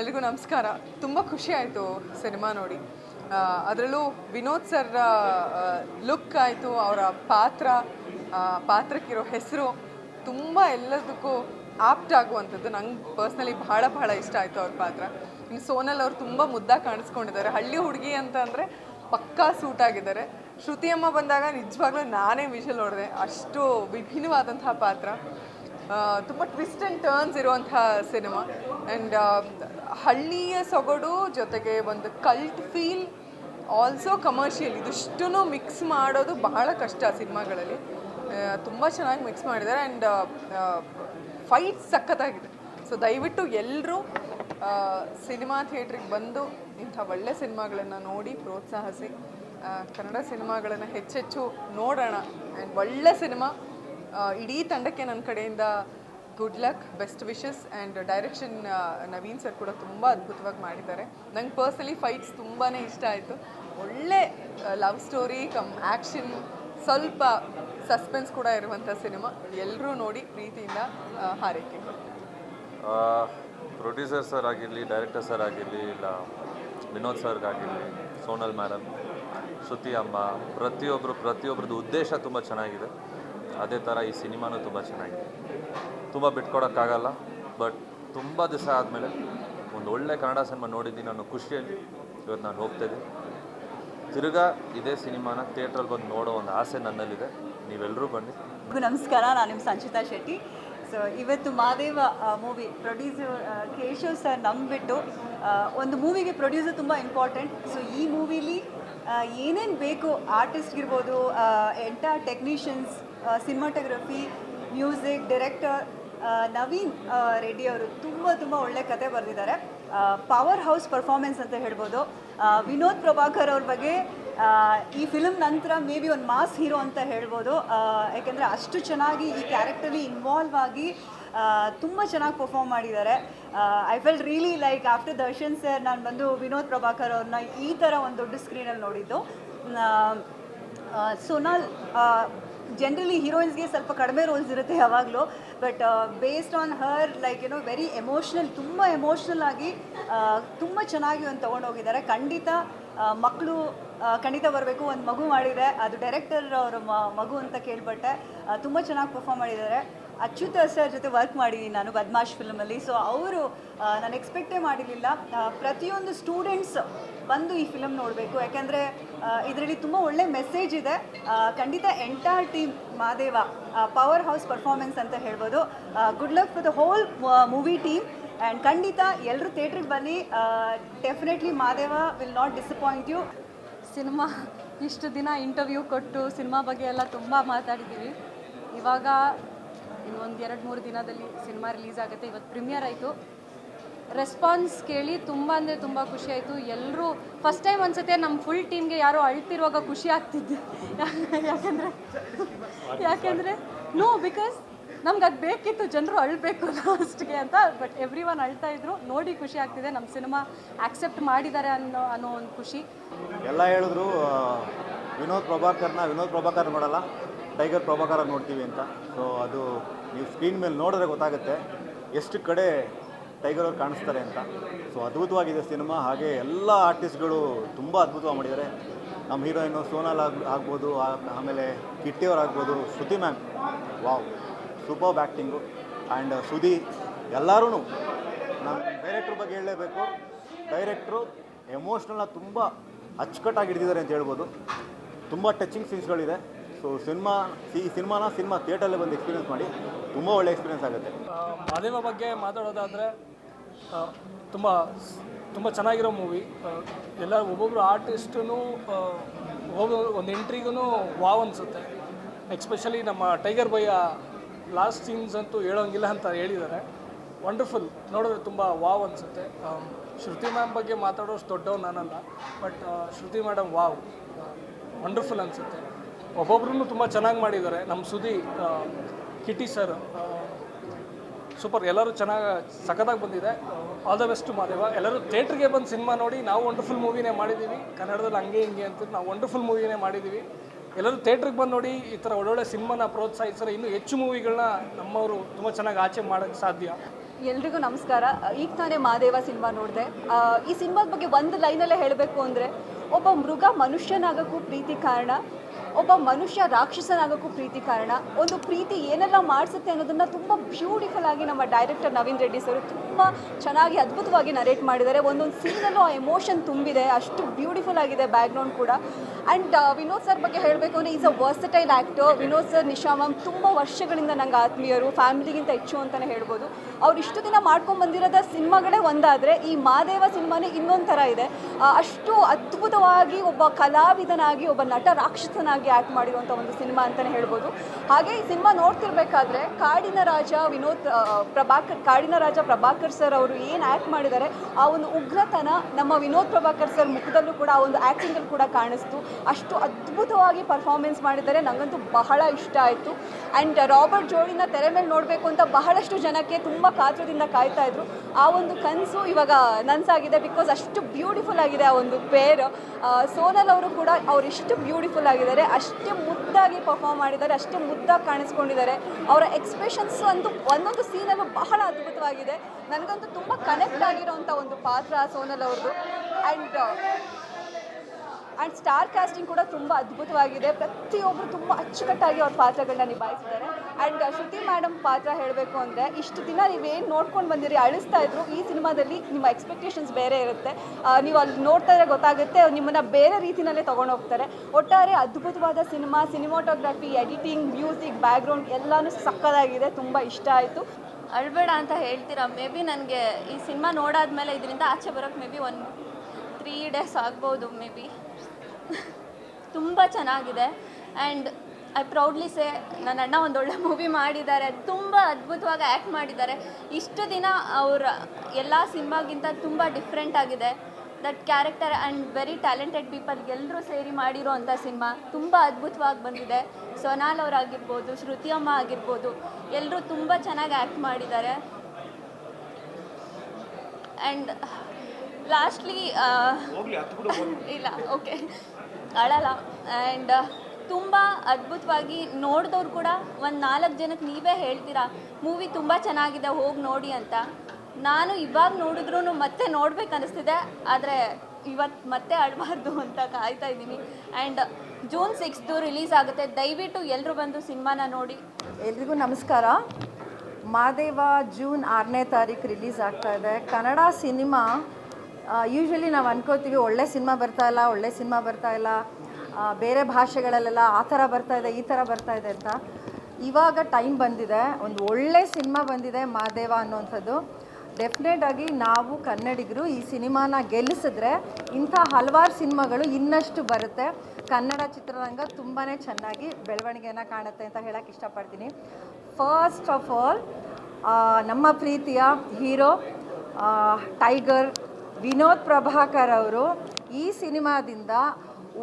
ಎಲ್ರಿಗೂ ನಮಸ್ಕಾರ. ತುಂಬ ಖುಷಿ ಆಯಿತು ಸಿನಿಮಾ ನೋಡಿ. ಅದರಲ್ಲೂ ವಿನೋದ್ ಸರ್ ಲುಕ್ ಆಯಿತು, ಅವರ ಪಾತ್ರ ಪಾತ್ರಕ್ಕಿರೋ ಹೆಸರು. ತುಂಬ ಎಲ್ಲದಕ್ಕೂ ಆಪ್ಟ್ ಆಗುವಂಥದ್ದು. ನಂಗೆ ಪರ್ಸ್ನಲಿ ಬಹಳ ಬಹಳ ಇಷ್ಟ ಆಯಿತು ಅವ್ರ ಪಾತ್ರ. ಇನ್ನು ಸೋನಲ್ ಅವರು ತುಂಬ ಮುದ್ದಾಗಿ ಕಾಣಿಸ್ಕೊಂಡಿದ್ದಾರೆ. ಹಳ್ಳಿ ಹುಡುಗಿ ಅಂತ ಅಂದರೆ ಪಕ್ಕಾ ಸೂಟ್ ಆಗಿದ್ದಾರೆ. ಶ್ರುತಿಯಮ್ಮ ಬಂದಾಗ ನಿಜವಾಗ್ಲೂ ನಾನೇ ವಿಷಲ್ ಹೊಡೆದೆ ಅಷ್ಟು ವಿಭಿನ್ನವಾದಂತಹ ಪಾತ್ರ. ತುಂಬ ಟ್ವಿಸ್ಟ್ ಆ್ಯಂಡ್ ಟರ್ನ್ಸ್ ಇರುವಂಥ ಸಿನಿಮಾ ಆ್ಯಂಡ್ ಹಳ್ಳಿಯ ಸೊಗಡು ಜೊತೆಗೆ ಒಂದು ಕಲ್ಟ್ ಫೀಲ್ ಆಲ್ಸೋ ಕಮರ್ಷಿಯಲ್ ಇದಿಷ್ಟೂ ಮಿಕ್ಸ್ ಮಾಡೋದು ಬಹಳ ಕಷ್ಟ ಸಿನಿಮಾಗಳಲ್ಲಿ ತುಂಬ ಚೆನ್ನಾಗಿ ಮಿಕ್ಸ್ ಮಾಡಿದ್ದಾರೆ. ಆ್ಯಂಡ್ ಫೈಟ್ ಸಖತ್ತಾಗಿದೆ. ಸೊ ದಯವಿಟ್ಟು ಎಲ್ಲರೂ ಸಿನಿಮಾ ಥಿಯೇಟ್ರಿಗೆ ಬಂದು ಇಂಥ ಒಳ್ಳೆ ಸಿನಿಮಾಗಳನ್ನು ನೋಡಿ ಪ್ರೋತ್ಸಾಹಿಸಿ. ಕನ್ನಡ ಸಿನಿಮಾಗಳನ್ನು ಹೆಚ್ಚೆಚ್ಚು ನೋಡೋಣ. ಆ್ಯಂಡ್ ಒಳ್ಳೆ ಸಿನಿಮಾ ಇಡೀ ತಂಡಕ್ಕೆ ನನ್ನ ಕಡೆಯಿಂದ good luck best wishes and direction Naveen sir ಕೂಡ ತುಂಬ ಅದ್ಭುತವಾಗಿ ಮಾಡಿದ್ದಾರೆ. ನಂಗೆ ಪರ್ಸ್ನಲಿ ಫೈಟ್ಸ್ ತುಂಬಾ ಇಷ್ಟ ಆಯಿತು. ಒಳ್ಳೆ ಲವ್ ಸ್ಟೋರಿ ಕಮ್ ಆ್ಯಕ್ಷನ್ ಸ್ವಲ್ಪ ಸಸ್ಪೆನ್ಸ್ ಕೂಡ ಇರುವಂಥ ಸಿನಿಮಾ ಎಲ್ಲರೂ ನೋಡಿ ಪ್ರೀತಿಯಿಂದ ಹಾರೈಕೆ. ಪ್ರೊಡ್ಯೂಸರ್ ಸರ್ ಆಗಿರಲಿ ಡೈರೆಕ್ಟರ್ ಸರ್ ಆಗಿರಲಿ, ಇಲ್ಲ, ವಿನೋದ್ ಸರ್ಗಾಗಿರಲಿ ಸೋನಲ್ ಮ್ಯಾಡಮ್ ಶ್ರುತಿ ಅಮ್ಮ ಪ್ರತಿಯೊಬ್ಬರು ಪ್ರತಿಯೊಬ್ಬರದ್ದು ಉದ್ದೇಶ ತುಂಬ ಚೆನ್ನಾಗಿದೆ. ಅದೇ ಥರ ಈ ಸಿನಿಮಾನೂ ತುಂಬ ಚೆನ್ನಾಗಿದೆ. ತುಂಬ ಬಿಟ್ಕೊಡೋಕ್ಕಾಗಲ್ಲ, ಬಟ್ ತುಂಬ ದಿವಸ ಆದಮೇಲೆ ಒಂದು ಒಳ್ಳೆ ಕನ್ನಡ ಸಿನಿಮಾ ನೋಡಿದ್ದೀನಿ ಅನ್ನೋ ಖುಷಿಯಲ್ಲಿ ಇವತ್ತು ನಾನು ಹೋಗ್ತಾಯಿದ್ದೀನಿ ತಿರುಗಾ ಇದೇ ಸಿನಿಮಾನ ಥಿಯೇಟ್ರಲ್ಲಿ ಬಂದು ನೋಡೋ ಒಂದು ಆಸೆ ನನ್ನಲ್ಲಿದೆ. ನೀವೆಲ್ಲರೂ ಬನ್ನಿ. ನಮಸ್ಕಾರ, ನಾನು ನಿಮ್ಮ ಸಂಚಿತಾ ಶೆಟ್ಟಿ. ಸೊ ಇವತ್ತು Madeva movie producer Keshav sir ನಂಬಿಬಿಟ್ಟು ಒಂದು ಮೂವಿಗೆ ಪ್ರೊಡ್ಯೂಸರ್ ತುಂಬ ಇಂಪಾರ್ಟೆಂಟ್ ಸೊ ಈ ಮೂವಿಲಿ ಏನೇನು ಬೇಕು? ಆರ್ಟಿಸ್ಟ್ಗಿರ್ಬೋದು entire technicians cinematography, music, director Naveen Reddy ಅವರು ತುಂಬ ತುಂಬ ಒಳ್ಳೆ ಕತೆ ಬರೆದಿದ್ದಾರೆ. ಪವರ್ ಹೌಸ್ ಪರ್ಫಾರ್ಮೆನ್ಸ್ ಅಂತ ಹೇಳ್ಬೋದು. ವಿನೋದ್ ಪ್ರಭಾಕರ್ ಅವ್ರ ಬಗ್ಗೆ ಈ ಫಿಲ್ಮ್ ನಂತರ ಮೇ ಬಿ ಒಂದು ಮಾಸ್ ಹೀರೋ ಅಂತ ಹೇಳ್ಬೋದು. ಯಾಕೆಂದರೆ ಅಷ್ಟು ಚೆನ್ನಾಗಿ ಈ ಕ್ಯಾರೆಕ್ಟರ್ಲಿ ಇನ್ವಾಲ್ವ್ ಆಗಿ ತುಂಬ ಚೆನ್ನಾಗಿ ಪರ್ಫಾರ್ಮ್ ಮಾಡಿದ್ದಾರೆ. I felt really like after Darshan sir ನಾನು ಬಂದು ವಿನೋದ್ ಪ್ರಭಾಕರ್ ಅವ್ರನ್ನ ಈ ಥರ ಒಂದು ದೊಡ್ಡ ಸ್ಕ್ರೀನಲ್ಲಿ ನೋಡಿದ್ದು. ಸೋನಾಲ್ ಜನರಲಿ ಹೀರೋಯಿನ್ಸ್ಗೆ ಸ್ವಲ್ಪ ಕಡಿಮೆ ರೋಲ್ಸ್ ಇರುತ್ತೆ ಯಾವಾಗಲೂ but based on her like you know very emotional ತುಂಬ ಎಮೋಷ್ನಲ್ ಆಗಿ ತುಂಬ ಚೆನ್ನಾಗಿ ಒಂದು ತೊಗೊಂಡೋಗಿದ್ದಾರೆ ಖಂಡಿತ ಮಕ್ಕಳು ಖಂಡಿತ ಬರಬೇಕು, ಒಂದು ಮಗು ಮಾಡಿದೆ ಅದು ಡೈರೆಕ್ಟರ್ ಅವರ ಮಗು ಅಂತ ಕೇಳ್ಪಟ್ಟೆ ತುಂಬ ಚೆನ್ನಾಗಿ ಪರ್ಫಾರ್ಮ್ ಮಾಡಿದ್ದಾರೆ. ಅಚ್ಯುತ ಸರ್ ಜೊತೆ ವರ್ಕ್ ಮಾಡಿದ್ದೀನಿ ನಾನು ಬದ್ಮಾಶ್ ಫಿಲ್ಮಲ್ಲಿ ಸೊ ಅವರು ನಾನು ಎಕ್ಸ್ಪೆಕ್ಟೇ ಮಾಡಿರಲಿಲ್ಲ. ಪ್ರತಿಯೊಂದು ಸ್ಟೂಡೆಂಟ್ಸ್ ಬಂದು ಈ ಫಿಲಮ್ ನೋಡಬೇಕು. ಯಾಕೆಂದರೆ ಇದರಲ್ಲಿ ತುಂಬ ಒಳ್ಳೆ ಮೆಸೇಜ್ ಇದೆ. ಖಂಡಿತ entire team Madeva power house performance ಅಂತ ಹೇಳ್ಬೋದು. Good luck for the whole movie team and ಖಂಡಿತ ಎಲ್ಲರೂ ಥಿಯೇಟ್ರಿಗೆ ಬನ್ನಿ. Definitely Madeva will not disappoint you cinema, ಇಷ್ಟು ದಿನ ಇಂಟರ್ವ್ಯೂ ಕೊಟ್ಟು ಸಿನಿಮಾ ಬಗ್ಗೆ ಎಲ್ಲ ತುಂಬ ಮಾತಾಡಿದ್ದೀವಿ ಇವಾಗ ಇನ್ನೊಂದು ಎರಡು ಮೂರು ದಿನದಲ್ಲಿ ಸಿನಿಮಾ ರಿಲೀಸ್ ಆಗುತ್ತೆ. ಇವತ್ತು ಪ್ರೀಮಿಯರ್ ಆಯಿತು. ರೆಸ್ಪಾನ್ಸ್ ಕೇಳಿ ತುಂಬ ಅಂದರೆ ತುಂಬ ಖುಷಿ ಆಯಿತು. ಎಲ್ಲರೂ ಫಸ್ಟ್ ಟೈಮ್ ಅನ್ಸುತ್ತೆ ನಮ್ಮ ಫುಲ್ ಟೀಮ್ಗೆ ಯಾರೋ ಅಳ್ತಿರುವಾಗ ಖುಷಿ ಆಗ್ತಿದ್ದೆ. ಯಾಕಂದರೆ, ಯಾಕೆಂದರೆ ನೋ ಬಿಕಾಸ್ ನಮ್ಗೆ ಅದು ಬೇಕಿತ್ತು. ಜನರು ಅಳಬೇಕು ಲಾಸ್ಟ್ಗೆ ಅಂತ ಬಟ್ ಎವ್ರಿ ಒನ್ ಅಳ್ತಾ ಇದ್ರು. ನೋಡಿ ಖುಷಿ ಆಗ್ತಿದೆ. ನಮ್ಮ ಸಿನಿಮಾ ಆಕ್ಸೆಪ್ಟ್ ಮಾಡಿದ್ದಾರೆ ಅನ್ನೋ ಅನ್ನೋ ಒಂದು ಖುಷಿ. ಎಲ್ಲ ಹೇಳಿದ್ರು ವಿನೋದ್ ಪ್ರಭಾಕರ್ನ, ವಿನೋದ್ ಪ್ರಭಾಕರ್ ನೋಡಲ್ಲ. ಟೈಗರ್ ಪ್ರಭಾಕರ ನೋಡ್ತೀವಿ ಅಂತ. ಸೊ ಅದು ನೀವು ಸ್ಕ್ರೀನ್ ಮೇಲೆ ನೋಡಿದ್ರೆ ಗೊತ್ತಾಗುತ್ತೆ ಎಷ್ಟು ಕಡೆ ಟೈಗರ್ ಅವ್ರು ಕಾಣಿಸ್ತಾರೆ ಅಂತ. ಸೊ ಅದ್ಭುತವಾಗಿದೆ ಸಿನಿಮಾ. ಹಾಗೆ ಎಲ್ಲ ಆರ್ಟಿಸ್ಟ್ಗಳು ತುಂಬ ಅದ್ಭುತವಾಗಿ ಮಾಡಿದ್ದಾರೆ. ನಮ್ಮ ಹೀರೋಯಿನು ಸೋನಾಲ್ ಆಗ್, ಆಗ್ಬೋದು ಆಮೇಲೆ ಕಿಟ್ಟಿಯವ್ರು ಆಗ್ಬೋದು, Shruti ma'am. Wow super acting and ಸುದಿ ಎಲ್ಲರೂ ನಮ್ಮ ಡೈರೆಕ್ಟ್ರ್ ಬಗ್ಗೆ ಹೇಳಲೇಬೇಕು. ಡೈರೆಕ್ಟ್ರು ಎಮೋಷ್ನಲ್ನ ತುಂಬ ಅಚ್ಚುಕಟ್ಟಾಗಿ ಹಿಡಿದಿದ್ದಾರೆ ಅಂತ ಹೇಳ್ಬೋದು. ತುಂಬ ಟಚಿಂಗ್ ಸೀನ್ಸ್ಗಳಿದೆ ಸೊ ಸಿನಿಮಾ ಈ ಸಿನಿಮಾನ ಸಿನಿಮಾ ಥಿಯೇಟರ್ಲ್ಲೇ ಬಂದು ಎಕ್ಸ್ಪೀರಿಯನ್ಸ್ ಮಾಡಿ, ತುಂಬ ಒಳ್ಳೆ ಎಕ್ಸ್ಪೀರಿಯನ್ಸ್ ಆಗುತ್ತೆ. ಮಾಧ್ಯಮ ಬಗ್ಗೆ ಮಾತಾಡೋದಾದರೆ ತುಂಬ ತುಂಬ ಚೆನ್ನಾಗಿರೋ ಮೂವಿ ಎಲ್ಲ ಒಬ್ಬೊಬ್ಬರು ಆರ್ಟಿಸ್ಟೂ ಒಬ್ಬೊಬ್ರು ಒಂದು ಎಂಟ್ರಿಗೂ ವಾವ್ ಅನಿಸುತ್ತೆ. ಎಕ್ಸ್ಪೆಷಲಿ ನಮ್ಮ ಟೈಗರ್ ಬೈಯ ಲಾಸ್ಟ್ ಸೀನ್ಸ್ ಅಂತೂ ಹೇಳೋಂಗಿಲ್ಲ ಅಂತ ಹೇಳಿದ್ದಾರೆ. ವಂಡರ್ಫುಲ್ ನೋಡಿದ್ರೆ ತುಂಬ ವಾವ್ ಅನಿಸುತ್ತೆ. ಶ್ರುತಿ ಮ್ಯಾಮ್ ಬಗ್ಗೆ ಮಾತಾಡೋಷ್ಟು ದೊಡ್ಡವ್ ನಾನಲ್ಲ but Shruti madam wow. Wonderful ಅನಿಸುತ್ತೆ. ಒಬ್ಬೊಬ್ರು ತುಂಬ ಚೆನ್ನಾಗಿ ಮಾಡಿದ್ದಾರೆ. ನಮ್ಮ ಸುದಿ ಕಿಟ್ಟಿ ಕಿಟಿ ಸರ್ ಸೂಪರ್. ಎಲ್ಲರೂ ಚೆನ್ನಾಗಿ, ಸಖತ್ತಾಗಿ ಬಂದಿದೆ. ಆಲ್ ದ ಬೆಸ್ಟ್ ಮಾದೇವ ಎಲ್ಲರೂ ಥಿಯೇಟ್ರಿಗೆ ಬಂದು ಸಿನಿಮಾ ನೋಡಿ, ನಾವು ವಂಡರ್ಫುಲ್ ಮೂವಿನೇ ಮಾಡಿದ್ದೀವಿ ಕನ್ನಡದಲ್ಲಿ ಹಂಗೆ ಹಿಂಗೆ ಅಂತ ನಾವು ವಂಡರ್ಫುಲ್ ಮೂವಿನೇ ಮಾಡಿದ್ದೀವಿ ಎಲ್ಲರೂ ಥಿಯೇಟ್ರಿಗೆ ಬಂದು ನೋಡಿ, ಈ ಥರ ಒಳ್ಳೊಳ್ಳೆ ಸಿನಿಮಾನ ಪ್ರೋತ್ಸಾಹಿಸಿದ್ರೆ ಇನ್ನೂ ಹೆಚ್ಚು ಮೂವಿಗಳನ್ನ ನಮ್ಮವರು ತುಂಬ ಚೆನ್ನಾಗಿ ಆಚೆ ಮಾಡೋಕ್ಕೆ ಸಾಧ್ಯ. ಎಲ್ರಿಗೂ ನಮಸ್ಕಾರ. ಈಗ ತಾನೇ ಮಾದೇವ ಸಿನಿಮಾ ನೋಡಿದೆ. ಈ ಸಿನಿಮಾದ ಬಗ್ಗೆ ಒಂದು ಲೈನಲ್ಲೇ ಹೇಳಬೇಕು ಅಂದರೆ, ಒಬ್ಬ ಮೃಗ ಮನುಷ್ಯನಾಗಕ್ಕೂ ಪ್ರೀತಿ ಕಾರಣ. ಒಬ್ಬ ಮನುಷ್ಯ ರಾಕ್ಷಸನಾಗಕ್ಕೂ ಪ್ರೀತಿ ಕಾರಣ. ಒಂದು ಪ್ರೀತಿ ಏನೆಲ್ಲ ಮಾಡಿಸುತ್ತೆ ಅನ್ನೋದನ್ನು ತುಂಬ ಬ್ಯೂಟಿಫುಲ್ ಆಗಿ ನಮ್ಮ ಡೈರೆಕ್ಟರ್ ನವೀನ್ ರೆಡ್ಡಿ ಸರ್ ತುಂಬ ಚೆನ್ನಾಗಿ ಅದ್ಭುತವಾಗಿ ನರೇಟ್ ಮಾಡಿದ್ದಾರೆ. ಒಂದೊಂದು ಸೀನಲ್ಲೂ ಆ ಎಮೋಷನ್ ತುಂಬಿದೆ. ಅಷ್ಟು ಬ್ಯೂಟಿಫುಲ್ ಆಗಿದೆ ಬ್ಯಾಕ್ಗ್ರೌಂಡ್ ಕೂಡ. ಆ್ಯಂಡ್ ವಿನೋದ್ ಸರ್ ಬಗ್ಗೆ ಹೇಳಬೇಕು ಅಂದರೆ is a versatile actor Vinod sir, Nisha ma'am ತುಂಬ ವರ್ಷಗಳಿಂದ ನಂಗೆ ಆತ್ಮೀಯರು ಫ್ಯಾಮಿಲಿಗಿಂತ ಹೆಚ್ಚು ಅಂತಲೇ ಹೇಳ್ಬೋದು. ಅವ್ರು ಇಷ್ಟು ದಿನ ಮಾಡ್ಕೊಂಡು ಬಂದಿರೋದ ಸಿನಿಮಾಗಳೇ ಒಂದಾದರೆ ಈ ಮಾದೇವ ಸಿನಿಮಾನೇ ಇನ್ನೊಂದು ಥರ ಇದೆ. ಅಷ್ಟು ಅದ್ಭುತವಾಗಿ ಒಬ್ಬ ಕಲಾವಿದನಾಗಿ, ಒಬ್ಬ ನಟ ರಾಕ್ಷಸನಾಗಿ ಆ್ಯಕ್ಟ್ ಮಾಡಿರುವಂಥ ಒಂದು ಸಿನಿಮಾ ಅಂತಲೇ ಹೇಳ್ಬೋದು. ಹಾಗೆ ಈ ಸಿನಿಮಾ ನೋಡ್ತಿರ್ಬೇಕಾದ್ರೆ ಕಾಡಿನ ರಾಜ ವಿನೋದ್ ಪ್ರಭಾಕರ್, ಕಾಡಿನ ರಾಜ ಪ್ರಭಾಕರ್ ಸರ್ ಅವರು ಏನು ಆ್ಯಕ್ಟ್ ಮಾಡಿದ್ದಾರೆ, ಆ ಒಂದು ಉಗ್ರತನ ನಮ್ಮ ವಿನೋದ್ ಪ್ರಭಾಕರ್ ಸರ್ ಮುಖದಲ್ಲೂ ಕೂಡ ಆ ಒಂದು ಆ್ಯಕ್ಟಿಂಗಲ್ಲಿ ಕೂಡ ಕಾಣಿಸ್ತು. ಅಷ್ಟು ಅದ್ಭುತವಾಗಿ ಪರ್ಫಾರ್ಮೆನ್ಸ್ ಮಾಡಿದ್ದಾರೆ. ನನಗಂತೂ ಬಹಳ ಇಷ್ಟ ಆಯಿತು. ಆ್ಯಂಡ್ ರಾಬರ್ಟ್ ಜೋಡಿನ ತೆರೆ ಮೇಲೆ ನೋಡಬೇಕು ಅಂತ ಬಹಳಷ್ಟು ಜನಕ್ಕೆ ತುಂಬ ಕಾತ್ರದಿಂದ ಕಾಯ್ತಾ ಇದ್ರು. ಆ ಒಂದು ಕನಸು ಇವಾಗ ನನ್ಸಾಗಿದೆ ಬಿಕಾಸ್ ಅಷ್ಟು ಬ್ಯೂಟಿಫುಲ್ ಆಗಿದೆ ಆ ಒಂದು ಪೇರ್. ಸೋನಲ್ ಅವರು ಕೂಡ ಅವ್ರು ಎಷ್ಟು ಬ್ಯೂಟಿಫುಲ್ ಆಗಿದ್ದಾರೆ. ಅಷ್ಟೇ ಮುದ್ದಾಗಿ ಪರ್ಫಾರ್ಮ್ ಮಾಡಿದ್ದಾರೆ, ಅಷ್ಟೇ ಮುದ್ದಾಗಿ ಕಾಣಿಸ್ಕೊಂಡಿದ್ದಾರೆ. ಅವರ ಎಕ್ಸ್ಪ್ರೆಷನ್ಸ್ ಅಂತೂ ಒಂದೊಂದು ಸೀನಲ್ಲೂ ಬಹಳ ಅದ್ಭುತವಾಗಿದೆ. ನನಗಂತೂ ತುಂಬ ಕನೆಕ್ಟ್ ಆಗಿರೋವಂಥ ಒಂದು ಪಾತ್ರ ಸೋನಲ್ ಅವ್ರದ್ದು. ಆ್ಯಂಡ್ ಆ್ಯಂಡ್ ಸ್ಟಾರ್ ಕಾಸ್ಟಿಂಗ್ ಕೂಡ ತುಂಬ ಅದ್ಭುತವಾಗಿದೆ. ಪ್ರತಿಯೊಬ್ಬರು ತುಂಬ ಅಚ್ಚುಕಟ್ಟಾಗಿ ಅವ್ರ ಪಾತ್ರಗಳನ್ನ ನಿಭಾಯಿಸಿದ್ದಾರೆ. ಆ್ಯಂಡ್ ಶ್ರುತಿ ಮೇಡಮ್ ಪಾತ್ರ ಹೇಳಬೇಕು ಅಂದರೆ ಇಷ್ಟು ದಿನ ನೀವೇನು ನೋಡ್ಕೊಂಡು ಬಂದಿರಿ, ಅಳಿಸ್ತಾ ಇದ್ರು, ಈ ಸಿನಿಮಾದಲ್ಲಿ ನಿಮ್ಮ ಎಕ್ಸ್ಪೆಕ್ಟೇಷನ್ಸ್ ಬೇರೆ ಇರುತ್ತೆ. ನೀವು ಅಲ್ಲಿ ನೋಡ್ತಾ ಇದ್ರೆ ಗೊತ್ತಾಗುತ್ತೆ, ನಿಮ್ಮನ್ನು ಬೇರೆ ರೀತಿಯಲ್ಲೇ ಹೋಗ್ತಾರೆ. ಒಟ್ಟಾರೆ ಅದ್ಭುತವಾದ cinema cinematography editing music background ಎಲ್ಲನೂ ಸಕ್ಕದಾಗಿದೆ, ತುಂಬ ಇಷ್ಟ ಆಯಿತು. ಅಳ್ಬೇಡ ಅಂತ ಹೇಳ್ತೀರಾ? ಮೇ ಬಿ ನನಗೆ ಈ ಸಿನಿಮಾ ನೋಡಾದ್ಮೇಲೆ ಇದರಿಂದ ಆಚೆ ಬರೋಕ್ಕೆ ಮೇ ಬಿ ಒಂದು ತ್ರೀ ಡೇಸ್ ಆಗ್ಬೋದು ಮೇ ಬಿ ತುಂಬ ಚೆನ್ನಾಗಿದೆ. ಆ್ಯಂಡ್ ಐ ಪ್ರೌಡ್ಲಿ ಸೇ ನನ್ನ ಅಣ್ಣ ಒಂದು ಒಳ್ಳೆ ಮೂವಿ ಮಾಡಿದ್ದಾರೆ. ತುಂಬ ಅದ್ಭುತವಾಗಿ ಆ್ಯಕ್ಟ್ ಮಾಡಿದ್ದಾರೆ. ಇಷ್ಟು ದಿನ ಅವರ ಎಲ್ಲ ಸಿನಿಮಾಗಿಂತ ತುಂಬ ಡಿಫ್ರೆಂಟ್ ಆಗಿದೆ. That character and very talented people ಎಲ್ಲರೂ ಸೇರಿ ಮಾಡಿರೋ ಅಂಥ ಸಿನಿಮಾ ತುಂಬ ಅದ್ಭುತವಾಗಿ ಬಂದಿದೆ. ಸೊನಾಲ್ ಅವರಾಗಿರ್ಬೋದು ಶ್ರುತಿ ಅಮ್ಮ ಆಗಿರ್ಬೋದು ಎಲ್ಲರೂ ತುಂಬ ಚೆನ್ನಾಗಿ ಆ್ಯಕ್ಟ್ ಮಾಡಿದ್ದಾರೆ. ಆ್ಯಂಡ್ ಲಾಸ್ಟ್ಲಿ ಇಲ್ಲ ಓಕೆ ಅಳಲ್ಲ. ಆ್ಯಂಡ್ ತುಂಬ ಅದ್ಭುತವಾಗಿ ನೋಡಿದವ್ರು ಕೂಡ ಒಂದು ನಾಲ್ಕು ಜನಕ್ಕೆ ನೀವೇ ಹೇಳ್ತೀರಾ? ಮೂವಿ ತುಂಬ ಚೆನ್ನಾಗಿದೆ, ಹೋಗಿ ನೋಡಿ ಅಂತ. ನಾನು ಇವಾಗ ನೋಡಿದ್ರೂ ಮತ್ತೆ ನೋಡ್ಬೇಕು ಅನಿಸ್ತಿದೆ. ಆದರೆ ಇವತ್ತು ಮತ್ತೆ ಆಡಬಾರ್ದು ಅಂತ ಕಾಯ್ತಾ ಇದ್ದೀನಿ. ಆ್ಯಂಡ್ ಜೂನ್ ಸಿಕ್ಸ್ತು ರಿಲೀಸ್ ಆಗುತ್ತೆ. ದಯವಿಟ್ಟು ಎಲ್ಲರೂ ಬಂದು ಸಿನಿಮಾನ ನೋಡಿ. ಎಲ್ರಿಗೂ ನಮಸ್ಕಾರ. ಮಾದೇವ ಜೂನ್ ಆರನೇ ತಾರೀಕು ರಿಲೀಸ್ ಆಗ್ತಾ ಇದೆ. ಕನ್ನಡ ಸಿನಿಮಾ ಯೂಶ್ವಲಿ ನಾವು ಅನ್ಕೋತೀವಿ ಒಳ್ಳೆ ಸಿನಿಮಾ ಇಲ್ಲ, ಒಳ್ಳೆ ಸಿನಿಮಾ ಇಲ್ಲ. ಬೇರೆ ಭಾಷೆಗಳಲ್ಲೆಲ್ಲ ಆ ಥರ ಬರ್ತಾ ಇದೆ, ಈ ಥರ ಬರ್ತಾ ಇದೆ ಅಂತ. ಇವಾಗ ಟೈಮ್ ಬಂದಿದೆ, ಒಂದು ಒಳ್ಳೆ ಸಿನಿಮಾ ಬಂದಿದೆ ಮಾದೇವ ಅನ್ನೋವಂಥದ್ದು. ಡೆಫಿನೆಟ್ ಆಗಿ ನಾವು ಕನ್ನಡಿಗರು ಈ ಸಿನಿಮಾನ ಗೆಲ್ಲಿಸಿದ್ರೆ ಇಂಥ ಹಲವಾರು ಸಿನಿಮಾಗಳು ಇನ್ನಷ್ಟು ಬರುತ್ತೆ. ಕನ್ನಡ ಚಿತ್ರರಂಗ ತುಂಬಾ ಚೆನ್ನಾಗಿ ಬೆಳವಣಿಗೆಯನ್ನು ಕಾಣುತ್ತೆ ಅಂತ ಹೇಳಕ್ಕೆ ಇಷ್ಟಪಡ್ತೀನಿ. ಫಸ್ಟ್ ಆಫ್ ಆಲ್ ನಮ್ಮ ಪ್ರೀತಿಯ ಹೀರೋ ಟೈಗರ್ ವಿನೋದ್ ಪ್ರಭಾಕರ್ ಅವರು ಈ ಸಿನಿಮಾದಿಂದ